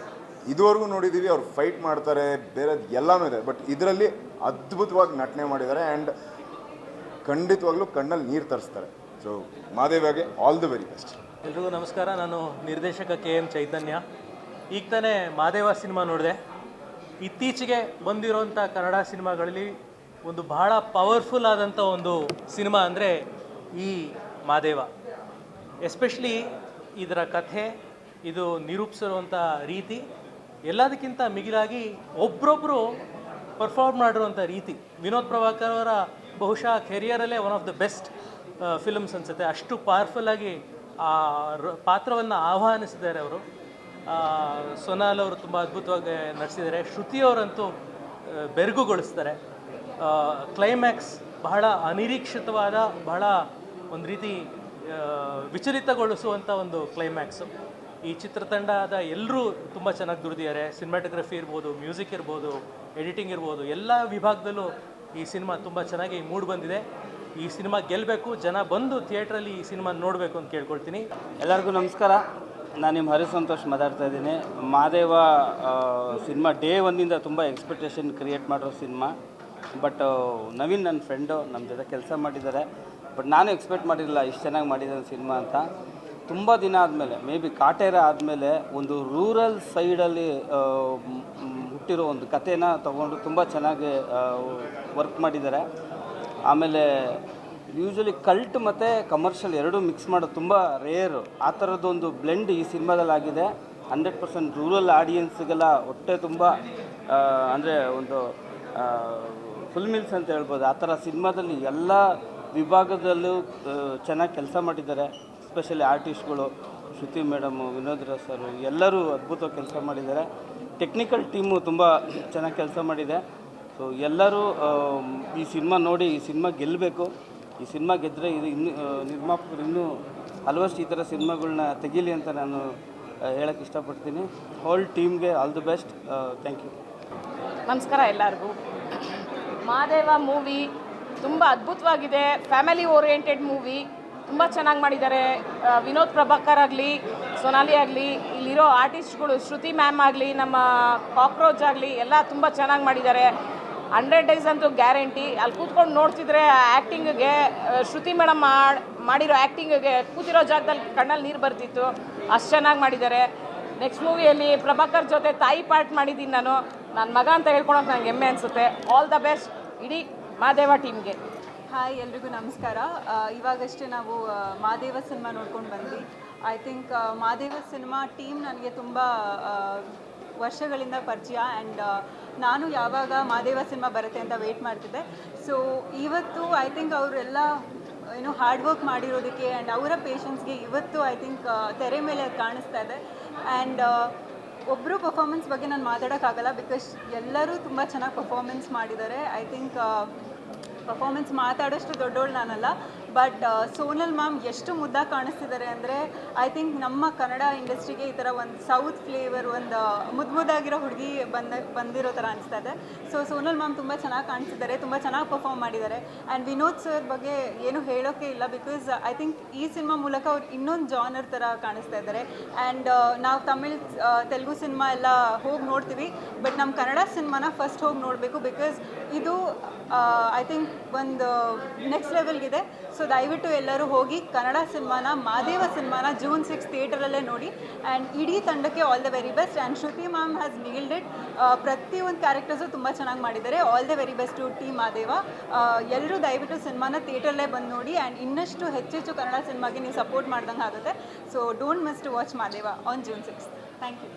ಇದುವರೆಗೂ ನೋಡಿದ್ದೀವಿ ಅವ್ರು ಫೈಟ್ ಮಾಡ್ತಾರೆ ಬೇರೆ ಎಲ್ಲನೂ ಇದೆ. ಬಟ್ ಇದರಲ್ಲಿ ಅದ್ಭುತವಾಗಿ ನಟನೆ ಮಾಡಿದ್ದಾರೆ ಆ್ಯಂಡ್ ಖಂಡಿತವಾಗ್ಲೂ ಕಣ್ಣಲ್ಲಿ ನೀರು ತರಿಸ್ತಾರೆ. ಸೊ ಮಾದೇವ್ಯಾಗೆ ಆಲ್ ದಿ ವೆರಿ ಬೆಸ್ಟ್ ಎಲ್ರಿಗೂ ನಮಸ್ಕಾರ, ನಾನು ನಿರ್ದೇಶಕ ಕೆ ಎಂ ಚೈತನ್ಯ. ಈಗ ತಾನೇ ಮಾದೇವ ಸಿನಿಮಾ ನೋಡಿದೆ. ಇತ್ತೀಚೆಗೆ ಬಂದಿರೋಂಥ ಕನ್ನಡ ಸಿನಿಮಾಗಳಲ್ಲಿ ಒಂದು ಬಹಳ ಪವರ್ಫುಲ್ ಆದಂಥ ಒಂದು ಸಿನಿಮಾ ಅಂದರೆ ಈ ಮಾದೇವ. ಎಸ್ಪೆಷಲಿ ಇದರ ಕಥೆ, ಇದು ನಿರೂಪಿಸಿರುವಂಥ ರೀತಿ, ಎಲ್ಲದಕ್ಕಿಂತ ಮಿಗಿಲಾಗಿ ಒಬ್ಬರೊಬ್ಬರು ಪರ್ಫಾರ್ಮ್ ಮಾಡಿರುವಂಥ ರೀತಿ. ವಿನೋದ್ ಪ್ರಭಾಕರ್ ಅವರ ಬಹುಶಃ ಕೆರಿಯರಲ್ಲೇ one of the best films ಅನಿಸುತ್ತೆ. ಅಷ್ಟು ಪವರ್ಫುಲ್ಲಾಗಿ ಆ ಪಾತ್ರವನ್ನು ಆಹ್ವಾನಿಸಿದ್ದಾರೆ ಅವರು. ಸೊನಾಲ್ ಅವರು ತುಂಬ ಅದ್ಭುತವಾಗಿ ನಡೆಸಿದ್ದಾರೆ. ಶ್ರುತಿಯವರಂತೂ ಅವರಂತೂ ಬೆರಗುಗೊಳಿಸ್ತಾರೆ. ಕ್ಲೈಮ್ಯಾಕ್ಸ್ ಬಹಳ ಅನಿರೀಕ್ಷಿತವಾದ, ಬಹಳ ಒಂದು ರೀತಿ ವಿಚಲಿತಗೊಳಿಸುವಂಥ ಒಂದು ಕ್ಲೈಮ್ಯಾಕ್ಸು ಈ ಚಿತ್ರತಂಡದ ಎಲ್ಲರೂ ತುಂಬ ಚೆನ್ನಾಗಿ ದುಡಿದಿದ್ದಾರೆ. ಸಿನಿಮಾಟೋಗ್ರಫಿ ಇರ್ಬೋದು ಮ್ಯೂಸಿಕ್ ಇರ್ಬೋದು ಎಡಿಟಿಂಗ್ ಇರ್ಬೋದು, ಎಲ್ಲ ವಿಭಾಗದಲ್ಲೂ ಈ ಸಿನಿಮಾ ತುಂಬ ಚೆನ್ನಾಗಿ ಮೂಡ್ ಬಂದಿದೆ. ಈ ಸಿನಿಮಾ ಗೆಲ್ಲಬೇಕು ಜನ ಬಂದು ಥಿಯೇಟ್ರಲ್ಲಿ ಈ ಸಿನಿಮಾ ನೋಡಬೇಕು ಅಂತ ಕೇಳ್ಕೊಳ್ತೀನಿ. ಎಲ್ಲರಿಗೂ ನಮಸ್ಕಾರ. ನಾನು ನಿಮ್ಮ ಹರಿ ಸಂತೋಷ್ ಮಾತಾಡ್ತಾ ಇದ್ದೀನಿ. ಮಾದೇವ ಸಿನಿಮಾ ಡೇ ಒಂದಿಂದ ತುಂಬ ಎಕ್ಸ್ಪೆಕ್ಟೇಷನ್ ಕ್ರಿಯೇಟ್ ಮಾಡಿರೋ ಸಿನಿಮಾ ಬಟ್ ನವೀನ್ ನನ್ನ ಫ್ರೆಂಡು ನಮ್ಮ ಜೊತೆ ಕೆಲಸ ಮಾಡಿದ್ದಾರೆ ಬಟ್ ನಾನು ಎಕ್ಸ್ಪೆಕ್ಟ್ ಮಾಡಿರಲಿಲ್ಲ ಇಷ್ಟು ಚೆನ್ನಾಗಿ ಮಾಡಿದ್ದಾನೆ ಸಿನಿಮಾ ಅಂತ. ತುಂಬ ದಿನ ಆದಮೇಲೆ ಮೇ ಬಿ ಕಾಟೇರ ಆದಮೇಲೆ ಒಂದು ರೂರಲ್ ಸೈಡಲ್ಲಿ ಹುಟ್ಟಿರೋ ಒಂದು ಕಥೆನ ತೊಗೊಂಡು ತುಂಬ ಚೆನ್ನಾಗಿ ವರ್ಕ್ ಮಾಡಿದ್ದಾರೆ ಆಮೇಲೆ ಯೂಶ್ವಲಿ ಕಲ್ಟ್ ಮತ್ತು ಕಮರ್ಷಿಯಲ್ ಎರಡೂ ಮಿಕ್ಸ್ ಮಾಡೋದು ತುಂಬ ರೇರು ಆ ಥರದ್ದೊಂದು ಬ್ಲೆಂಡ್ ಈ ಸಿನಿಮಾದಲ್ಲಿ ಆಗಿದೆ. ಹಂಡ್ರೆಡ್ ಪರ್ಸೆಂಟ್ ರೂರಲ್ ಆಡಿಯನ್ಸ್ಗೆಲ್ಲ ಹೊಟ್ಟೆ ತುಂಬ ಅಂದರೆ ಒಂದು ಫುಲ್ ಮಿಲ್ಸ್ ಅಂತ ಹೇಳ್ಬೋದು. ಆ ಥರ ಸಿನಿಮಾದಲ್ಲಿ ಎಲ್ಲ ವಿಭಾಗದಲ್ಲೂ ಚೆನ್ನಾಗಿ ಕೆಲಸ ಮಾಡಿದ್ದಾರೆ. ಎಸ್ಪೆಷಲಿ ಆರ್ಟಿಸ್ಟ್ಗಳು ಶ್ರುತಿ ಮೇಡಮು ವಿನೋದ್ ರಾವ್ ಸರು ಎಲ್ಲರೂ ಅದ್ಭುತವಾಗಿ ಕೆಲಸ ಮಾಡಿದ್ದಾರೆ. ಟೆಕ್ನಿಕಲ್ ಟೀಮು ತುಂಬ ಚೆನ್ನಾಗಿ ಕೆಲಸ ಮಾಡಿದೆ. ಸೊ ಎಲ್ಲರೂ ಈ ಸಿನಿಮಾ ನೋಡಿ, ಈ ಸಿನಿಮಾ ಗೆಲ್ಲಬೇಕು ಈ ಸಿನಿಮಾ ಗೆದ್ದರೆ ಇದು ಇನ್ನು ನಿರ್ಮಾಪಕರು ಇನ್ನೂ ಹಲವಷ್ಟು ಈ ಥರ ಸಿನಿಮಾಗಳನ್ನ ತೆಗೀಲಿ ಅಂತ ನಾನು ಹೇಳಕ್ಕೆ ಇಷ್ಟಪಡ್ತೀನಿ. ಹೋಲ್ ಟೀಮ್ಗೆ all the best thank you ನಮಸ್ಕಾರ ಎಲ್ಲರಿಗೂ. ಮಹಾದೇವ ಮೂವಿ ತುಂಬ ಅದ್ಭುತವಾಗಿದೆ. Family oriented movie. ತುಂಬ ಚೆನ್ನಾಗಿ ಮಾಡಿದ್ದಾರೆ. ವಿನೋದ್ ಪ್ರಭಾಕರ್ ಆಗಲಿ, ಸೊನಾಲಿ ಆಗಲಿ, ಇಲ್ಲಿರೋ ಆರ್ಟಿಸ್ಟ್ಗಳು ಶ್ರುತಿ ಮ್ಯಾಮ್ ಆಗಲಿ, ನಮ್ಮ ಕಾಕ್ರೋಚ್ ಆಗಲಿ, ಎಲ್ಲ ತುಂಬ ಚೆನ್ನಾಗಿ ಮಾಡಿದ್ದಾರೆ. ಹಂಡ್ರೆಡ್ ಡೇಸ್ ಅಂತೂ ಗ್ಯಾರಂಟಿ ಅಲ್ಲಿ ಕೂತ್ಕೊಂಡು ನೋಡ್ತಿದ್ರೆ ಆ್ಯಕ್ಟಿಂಗಿಗೆ ಶ್ರುತಿ ಮೇಡಮ್ ಮಾಡಿ, ಮಾಡಿರೋ ಆ್ಯಕ್ಟಿಂಗಿಗೆ ಕೂತಿರೋ ಜಾಗದಲ್ಲಿ ಕಣ್ಣಲ್ಲಿ ನೀರು ಬರ್ತಿತ್ತು. ಅಷ್ಟು ಚೆನ್ನಾಗಿ ಮಾಡಿದ್ದಾರೆ. ನೆಕ್ಸ್ಟ್ ಮೂವಿಯಲ್ಲಿ ಪ್ರಭಾಕರ್ ಜೊತೆ ತಾಯಿ ಪಾರ್ಟ್ ಮಾಡಿದ್ದೀನಿ ನಾನು. ನನ್ನ ಮಗ ಅಂತ ಹೇಳ್ಕೊಳಕ್ಕೆ ನನಗೆ ಹೆಮ್ಮೆ ಅನಿಸುತ್ತೆ. ಆಲ್ ದ ಬೆಸ್ಟ್ ಇಡೀ ಮಾದೇವ ಟೀಮ್ಗೆ. ಹಾಯ್, ಎಲ್ರಿಗೂ ನಮಸ್ಕಾರ. ಇವಾಗಷ್ಟೇ ನಾವು ಮಾದೇವ ಸಿನಿಮಾ ನೋಡ್ಕೊಂಡು ಬಂದ್ವಿ. I think Madeva cinema team ನನಗೆ ತುಂಬ ವರ್ಷಗಳಿಂದ ಪರಿಚಯ ಆ್ಯಂಡ್ ನಾನು ಯಾವಾಗ ಮಾದೇವ ಸಿನಿಮಾ ಬರುತ್ತೆ ಅಂತ ವೆಯ್ಟ್ ಮಾಡ್ತಿದ್ದೆ. ಸೊ ಇವತ್ತು ಐ ಥಿಂಕ್ ಅವರೆಲ್ಲ, ಏನು ಹಾರ್ಡ್ ವರ್ಕ್ ಮಾಡಿರೋದಕ್ಕೆ ಆ್ಯಂಡ್ ಅವರ ಪೇಷನ್ಸ್ಗೆ ಇವತ್ತು ಐ ಥಿಂಕ್ ತೆರೆ ಮೇಲೆ ಕಾಣಿಸ್ತಾ ಇದೆ. ಆ್ಯಂಡ್ ಒಬ್ಬರು ಪರ್ಫಾರ್ಮೆನ್ಸ್ ಬಗ್ಗೆ ನಾನು ಮಾತಾಡೋಕ್ಕಾಗಲ್ಲ ಬಿಕಾಸ್ ಎಲ್ಲರೂ ತುಂಬ ಚೆನ್ನಾಗಿ ಪರ್ಫಾರ್ಮೆನ್ಸ್ ಮಾಡಿದ್ದಾರೆ. ಐ ಥಿಂಕ್ ಪರ್ಫಾರ್ಮೆನ್ಸ್ ಮಾತಾಡೋಷ್ಟು ದೊಡ್ಡವಳು ನಾನಲ್ಲ. ಬಟ್ ಸೋನಲ್ ಮ್ಯಾಮ್ ಎಷ್ಟು ಮುದ್ದ ಕಾಣಿಸ್ತಿದ್ದಾರೆ ಅಂದರೆ ಐ ಥಿಂಕ್ ನಮ್ಮ ಕನ್ನಡ ಇಂಡಸ್ಟ್ರಿಗೆ ಈ ಥರ ಒಂದು ಸೌತ್ ಫ್ಲೇವರ್ ಒಂದು ಮುದ್ದು ಮುದ್ದಾಗಿರೋ ಹುಡುಗಿ ಬಂದ, ಬಂದಿರೋ ಥರ ಅನಿಸ್ತಾ ಇದೆ. ಸೊ ಸೋನಲ್ ಮ್ಯಾಮ್ ತುಂಬ ಚೆನ್ನಾಗಿ ಕಾಣಿಸ್ತಿದ್ದಾರೆ ತುಂಬ ಚೆನ್ನಾಗಿ ಪರ್ಫಾರ್ಮ್ ಮಾಡಿದ್ದಾರೆ ಆ್ಯಂಡ್ ವಿನೋದ್ ಸರ್ ಬಗ್ಗೆ ಏನು ಹೇಳೋಕ್ಕೆ ಇಲ್ಲ ಬಿಕಾಸ್ ಐ ಥಿಂಕ್ ಈ ಸಿನಿಮಾ ಮೂಲಕ ಅವ್ರು ಇನ್ನೊಂದು ಜಾನರ್ ಥರ ಕಾಣಿಸ್ತಾ ಇದ್ದಾರೆ ಆ್ಯಂಡ್ ನಾವು ತಮಿಳ್ ತೆಲುಗು ಸಿನಿಮಾ ಎಲ್ಲ ಹೋಗಿ ನೋಡ್ತೀವಿ. ಬಟ್ ನಮ್ಮ ಕನ್ನಡ ಸಿನಿಮಾನ ಫಸ್ಟ್ ಹೋಗಿ ನೋಡಬೇಕು ಬಿಕಾಸ್ ಇದು ಐ ಥಿಂಕ್ ಒಂದು ನೆಕ್ಸ್ಟ್ ಲೆವೆಲ್ಗಿದೆ ಸೊ ದಯವಿಟ್ಟು ಎಲ್ಲರೂ ಹೋಗಿ ಕನ್ನಡ ಸಿನಿಮಾನ, ಮಾದೇವ ಸಿನಿಮಾನ ಜೂನ್ ಸಿಕ್ಸ್ ಥಿಯೇಟರಲ್ಲೇ ನೋಡಿ. ಆ್ಯಂಡ್ ಇಡೀ ತಂಡಕ್ಕೆ all the very best and Shruti ma'am has nailed it ಪ್ರತಿಯೊಂದು ಕ್ಯಾರೆಕ್ಟರ್ಸು ತುಂಬ ಚೆನ್ನಾಗಿ ಮಾಡಿದ್ದಾರೆ. All the very best to team Madeva. ಎಲ್ಲರೂ ದಯವಿಟ್ಟು ಸಿನಿಮಾನ ಥಿಯೇಟರಲ್ಲೇ ಬಂದು ನೋಡಿ. ಆ್ಯಂಡ್ ಇನ್ನಷ್ಟು ಹೆಚ್ಚೆಚ್ಚು ಕನ್ನಡ ಸಿನಿಮಾಗೆ ನೀವು ಸಪೋರ್ಟ್ ಮಾಡ್ದಂಗೆ ಆಗುತ್ತೆ. So don't miss to watch Madeva on June six thank you